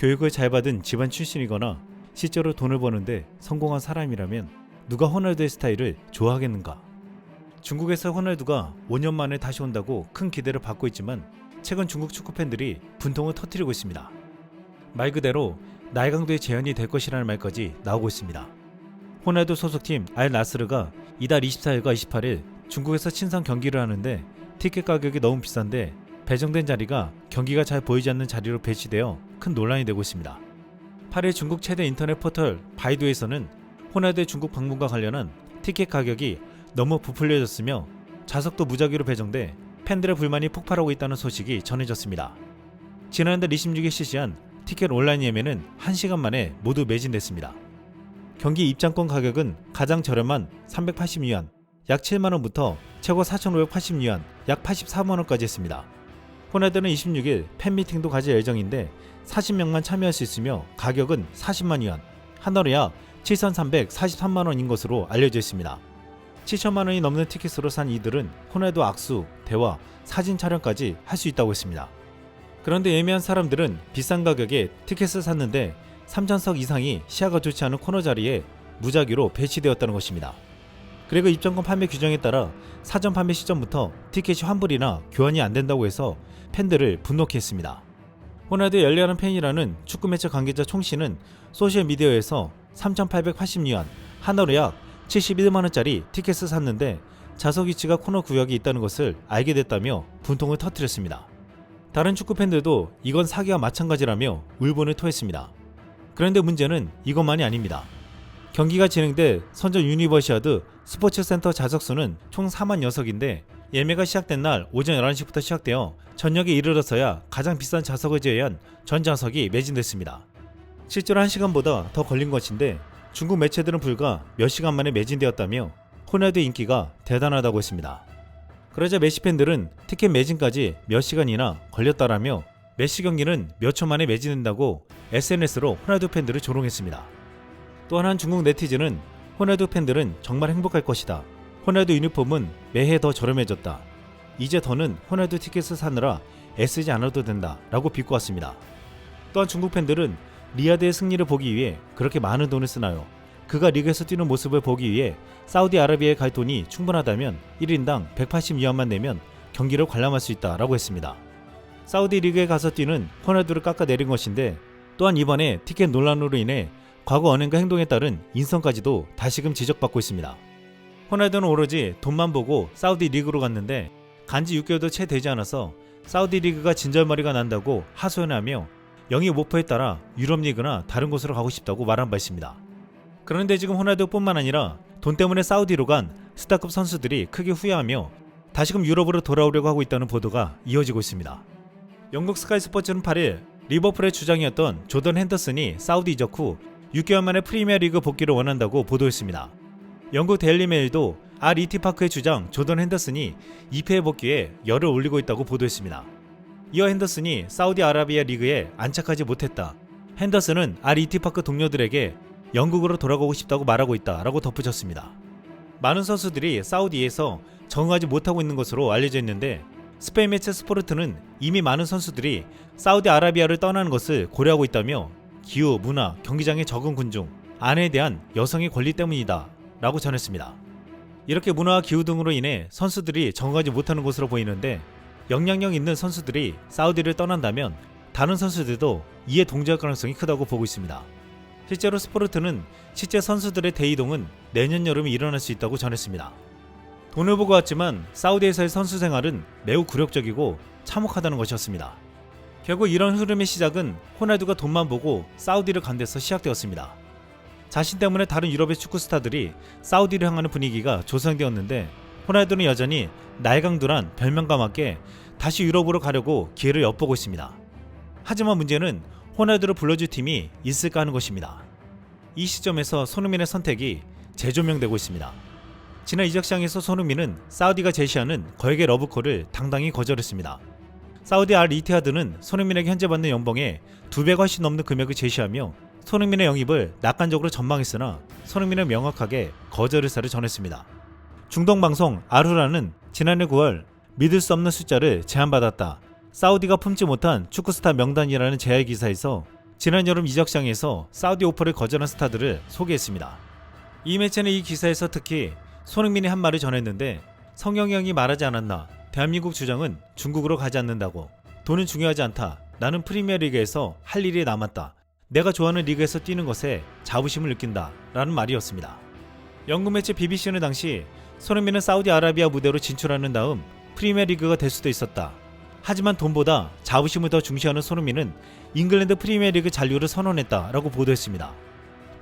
교육을 잘 받은 집안 출신이거나 실제로 돈을 버는데 성공한 사람이라면 누가 호날두의 스타일을 좋아하겠는가? 중국에서 호날두가 5년 만에 다시 온다고 큰 기대를 받고 있지만 최근 중국 축구 팬들이 분통을 터뜨리고 있습니다. 말 그대로 나이강도의 재현이 될 것이라는 말까지 나오고 있습니다. 호날두 소속팀 알 나스르가 이달 24일과 28일 중국에서 친선 경기를 하는데 티켓 가격이 너무 비싼데 배정된 자리가 경기가 잘 보이지 않는 자리로 배치되어 큰 논란이 되고 있습니다. 8일 중국 최대 인터넷 포털 바이두에서는 호날두의 중국 방문과 관련한 티켓 가격이 너무 부풀려졌으며 좌석도 무작위로 배정돼 팬들의 불만이 폭발하고 있다는 소식이 전해졌습니다. 지난달 26일 실시한 티켓 온라인 예매는 1시간 만에 모두 매진됐습니다. 경기 입장권 가격은 가장 저렴한 380위안, 약 7만원부터 최고 4,580위안, 약 84만원까지 했습니다. 호날두는 26일 팬미팅도 가질 예정인데 40명만 참여할 수 있으며 가격은 40만 위안, 하나로 약 7,343만 원인 것으로 알려져 있습니다. 7천만 원이 넘는 티켓으로 산 이들은 호날두 악수, 대화, 사진 촬영까지 할 수 있다고 했습니다. 그런데 예매한 사람들은 비싼 가격에 티켓을 샀는데 3천석 이상이 시야가 좋지 않은 코너 자리에 무작위로 배치되었다는 것입니다. 그리고 입장권 판매 규정에 따라 사전 판매 시점부터 티켓이 환불이나 교환이 안 된다고 해서 팬들을 분노케 했습니다. 호날두의 열렬한 팬이라는 축구 매체 관계자 총 씨는 소셜 미디어에서 3,880위안 하나로 약 71만 원짜리 티켓을 샀는데 좌석 위치가 코너 구역에 있다는 것을 알게 됐다며 분통을 터뜨렸습니다. 다른 축구 팬들도 이건 사기와 마찬가지라며 울분을 토했습니다. 그런데 문제는 이것만이 아닙니다. 경기가 진행돼 선전 유니버시아드 스포츠센터 좌석수는 총 4만 녀석인데 예매가 시작된 날 오전 11시부터 시작되어 저녁에 이르러서야 가장 비싼 좌석을 제외한 전 좌석이 매진됐습니다. 실제로 1시간보다 더 걸린 것인데 중국 매체들은 불과 몇 시간 만에 매진되었다며 호날두의 인기가 대단하다고 했습니다. 그러자 메시 팬들은 티켓 매진까지 몇 시간이나 걸렸다라며 메시 경기는 몇 초 만에 매진된다고 SNS로 호날두 팬들을 조롱했습니다. 또한 한 중국 네티즌은 호날두 팬들은 정말 행복할 것이다. 호날두 유니폼은 매해 더 저렴해졌다. 이제 더는 호날두 티켓을 사느라 애쓰지 않아도 된다. 라고 비꼬았습니다. 또한 중국 팬들은 리아드의 승리를 보기 위해 그렇게 많은 돈을 쓰나요? 그가 리그에서 뛰는 모습을 보기 위해 사우디아라비아에 갈 돈이 충분하다면 1인당 180위안만 내면 경기를 관람할 수 있다라고 했습니다. 사우디 리그에 가서 뛰는 호날두를 깎아내린 것인데 또한 이번에 티켓 논란으로 인해 과거 언행과 행동에 따른 인성까지도 다시금 지적받고 있습니다. 호날두는 오로지 돈만 보고 사우디 리그로 갔는데 간지 6개월도 채 되지 않아서 사우디 리그가 진절머리가 난다고 하소연하며 영입 오퍼에 따라 유럽 리그나 다른 곳으로 가고 싶다고 말한 바 있습니다. 그런데 지금 호날두뿐만 아니라 돈 때문에 사우디로 간 스타급 선수들이 크게 후회하며 다시금 유럽으로 돌아오려고 하고 있다는 보도가 이어지고 있습니다. 영국 스카이 스포츠는 8일 리버풀의 주장이었던 조던 핸더슨이 사우디 이적 후 6개월 만에 프리미어리그 복귀를 원한다고 보도했습니다. 영국 데일리메일도 알 이티파크의 주장 조던 핸더슨이 2패에 복귀해 열을 올리고 있다고 보도했습니다. 이어 핸더슨이 사우디아라비아 리그에 안착하지 못했다. 핸더슨은 알 이티파크 동료들에게 영국으로 돌아가고 싶다고 말하고 있다라고 덧붙였습니다. 많은 선수들이 사우디에서 적응하지 못하고 있는 것으로 알려져 있는데 스페인 매체 스포르트는 이미 많은 선수들이 사우디아라비아를 떠나는 것을 고려하고 있다며 기후, 문화, 경기장의 적응 군중, 아내에 대한 여성의 권리 때문이다 라고 전했습니다. 이렇게 문화와 기후 등으로 인해 선수들이 적응하지 못하는 것으로 보이는데 영향력 있는 선수들이 사우디를 떠난다면 다른 선수들도 이에 동조할 가능성이 크다고 보고 있습니다. 실제로 스포르트는 실제 선수들의 대이동은 내년 여름에 일어날 수 있다고 전했습니다. 돈을 보고 왔지만 사우디에서의 선수 생활은 매우 굴욕적이고 참혹하다는 것이었습니다. 결국 이런 흐름의 시작은 호날두가 돈만 보고 사우디를 간 데서 시작되었습니다. 자신 때문에 다른 유럽의 축구 스타들이 사우디를 향하는 분위기가 조성되었는데 호날두는 여전히 날강두란 별명과 맞게 다시 유럽으로 가려고 기회를 엿보고 있습니다. 하지만 문제는 호날두를 불러줄 팀이 있을까 하는 것입니다. 이 시점에서 손흥민의 선택이 재조명되고 있습니다. 지난 이적 시장에서 손흥민은 사우디가 제시하는 거액의 러브콜을 당당히 거절했습니다. 사우디 알 이티하드는 손흥민에게 현재 받는 연봉의 두 배가 훨씬 넘는 금액을 제시하며 손흥민의 영입을 낙관적으로 전망했으나 손흥민은 명확하게 거절 의사를 전했습니다. 중동 방송 아루라는 지난해 9월 믿을 수 없는 숫자를 제안받았다. 사우디가 품지 못한 축구 스타 명단이라는 제야 기사에서 지난 여름 이적 시장에서 사우디 오퍼를 거절한 스타들을 소개했습니다. 이 매체는 이 기사에서 특히 손흥민이 한 말을 전했는데 성영이 형이 말하지 않았나 대한민국 주장은 중국으로 가지 않는다고 돈은 중요하지 않다 나는 프리미어 리그에서 할 일이 남았다 내가 좋아하는 리그에서 뛰는 것에 자부심을 느낀다 라는 말이었습니다. 영국 매체 BBC는 당시 손흥민은 사우디아라비아 무대로 진출하는 다음 프리미어 리그가 될 수도 있었다. 하지만 돈보다 자부심을 더 중시하는 손흥민은 잉글랜드 프리미어 리그 잔류를 선언했다라고 보도했습니다.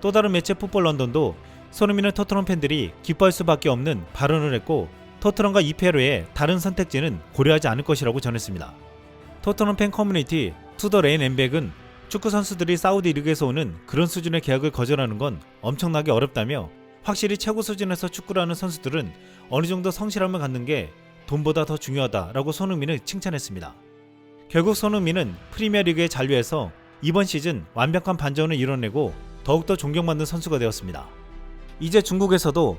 또 다른 매체 풋볼 런던도 손흥민은 토트넘 팬들이 기뻐할 수밖에 없는 발언을 했고 토트넘과 2패 후에 다른 선택지는 고려하지 않을 것이라고 전했습니다. 토트넘 팬 커뮤니티 투더 레인 엠백은 축구 선수들이 사우디 리그에서 오는 그런 수준의 계약을 거절하는 건 엄청나게 어렵다며 확실히 최고 수준에서 축구를 하는 선수들은 어느 정도 성실함을 갖는 게 돈보다 더 중요하다라고 손흥민을 칭찬했습니다. 결국 손흥민은 프리미어리그에 잔류해서 이번 시즌 완벽한 반전을 이뤄내고 더욱더 존경받는 선수가 되었습니다. 이제 중국에서도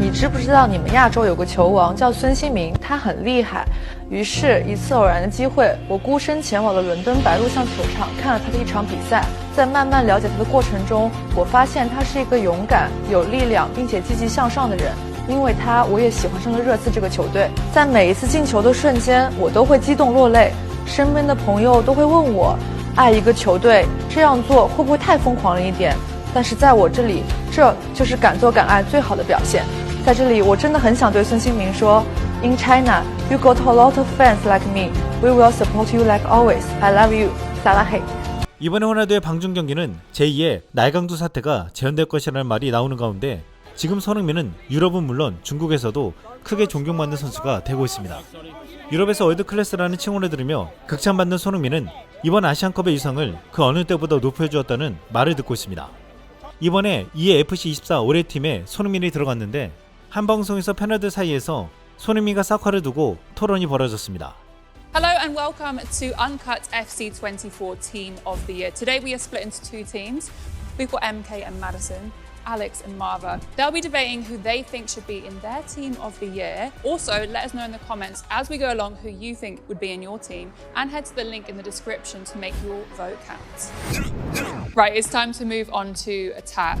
你知不知道你们亚洲有个球王叫孙兴民，他很厉害。”于是，一次偶然的机会，我孤身前往了伦敦白鹿巷球场，看了他的一场比赛。在慢慢了解他的过程中，我发现他是一个勇敢、有力量并且积极向上的人。因为他，我也喜欢上了热刺这个球队。在每一次进球的瞬间，我都会激动落泪。身边的朋友都会问我，爱一个球队这样做会不会太疯狂了一点？但是在我这里，这就是敢做敢爱最好的表现。在这里，我真的很想对孙兴民说：In China, you got a lot of fans like me. We will support you like always. I love you, 사랑해. 이번에 호날두의 방중 경기는 제2의 날강도 사태가 재현될 것이라는 말이 나오는 가운데 지금 손흥민은 유럽은 물론 중국에서도 크게 존경받는 선수가 되고 있습니다. 유럽에서 월드 클래스라는 칭호를 들으며 극찬받는 손흥민은 이번 아시안컵의 유성을 그 어느 때보다 높여주었다는 말을 듣고 있습니다. 이번에 이에 FC24 올해 팀에 손흥민이 들어갔는데 한 방송에서 패널들 사이에서 손흥민과 사카를 두고 토론이 벌어졌습니다. Hello and welcome to Uncut FC24 Team of the Year. Today we are split into two teams. We've got MK and Madison, Alex and Marva. They'll be debating who they think should be in their team of the year. Also, let us know in the comments as we go along who you think would be in your team and head to the link in the description to make your vote count. Right, it's time to move on to attack.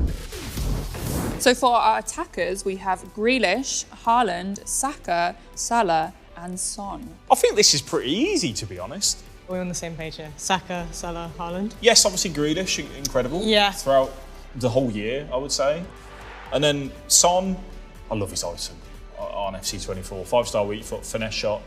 So for our attackers, we have Grealish, Haaland, Saka, Salah, and Son. I think this is pretty easy, to be honest. We're on the same page here. Saka, Salah, Haaland. Yes, obviously Grealish, incredible. Yeah. Throughout the whole year, I would say. And then Son, I love his item on FC24. Five star weak foot, finesse shot.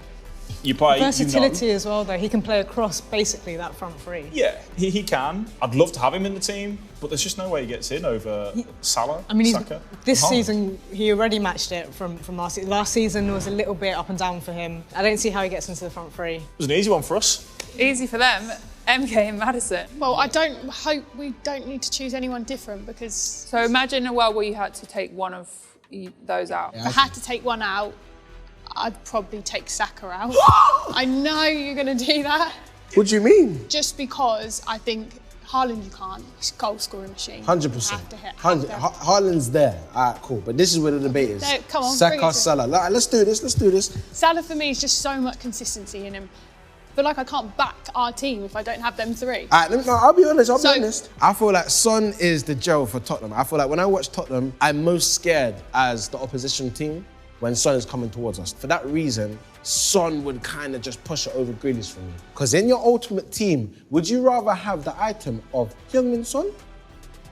You play. you know- Versatility as well, though. He can play across basically that front three. yeah, he, he can. I'd love to have him in the team, but there's just no way he gets in over Salah. I mean, Saka, this season he already matched it from, from last season. Last season was a little bit up and down for him. I don't see how he gets into the front three. It was an easy one for us. Easy for them, MK and Madison. Well, I don't hope we don't need to choose anyone different because So imagine a world where you had to take one of those out. if I had to take one out, I'd probably take Saka out. I know you're going to do that What do you mean? just because I think Haaland you can't. He's a goal scoring machine. Hundred percent. Have to hit. have Hundred. to- Ha- Haaland's there. All right, cool. But this is where the debate is. No, come on, bring Saka, Salah. Like, let's do this. Let's do this. Salah for me is just so much consistency in him. But like I can't back our team if I don't have them three. All right, let me, no, I'll be honest. I'll So- be honest. I feel like Son is the gel for Tottenham. I feel like when I watch Tottenham, I'm most scared as the opposition team when Son is coming towards us. For that reason, Son would kind of just push it over Grealish for me. Because in your ultimate team, would you rather have the item of Heung-Min Son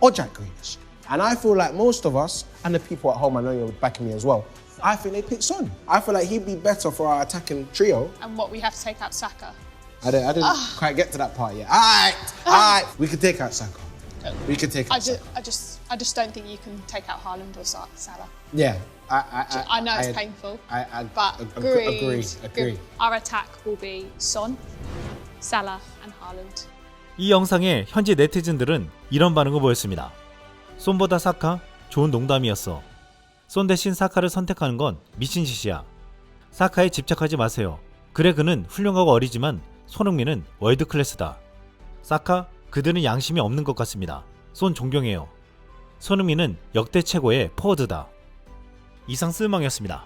or Jack Grealish? And I feel like most of us, and the people at home, I know you're backing me as well, I think they pick Son. I feel like he'd be better for our attacking trio. And what we have to take out Saka. I didn't, I didn't quite get to that part yet. All right, all right. We could take out Saka. We could take out I just, Saka. I just, I just don't think you can take out Haaland or Salah. Yeah, I, I, I, I know it's I- painful, I, I but ag- agreed, agree, agree. Our attack will be Son, Salah, and Haaland. 이 영상에 현지 네티즌들은 이런 반응을 보였습니다. 손보다 사카? 좋은 농담이었어. 손 대신 사카를 선택하는 건 미친 짓이야. 사카에 집착하지 마세요. 그래 그는 훌륭하고 어리지만 손흥민은 월드 클래스다. 사카 그들은 양심이 없는 것 같습니다. 손 존경해요. 손흥민은 역대 최고의 포워드다. 이상 쓸망이었습니다.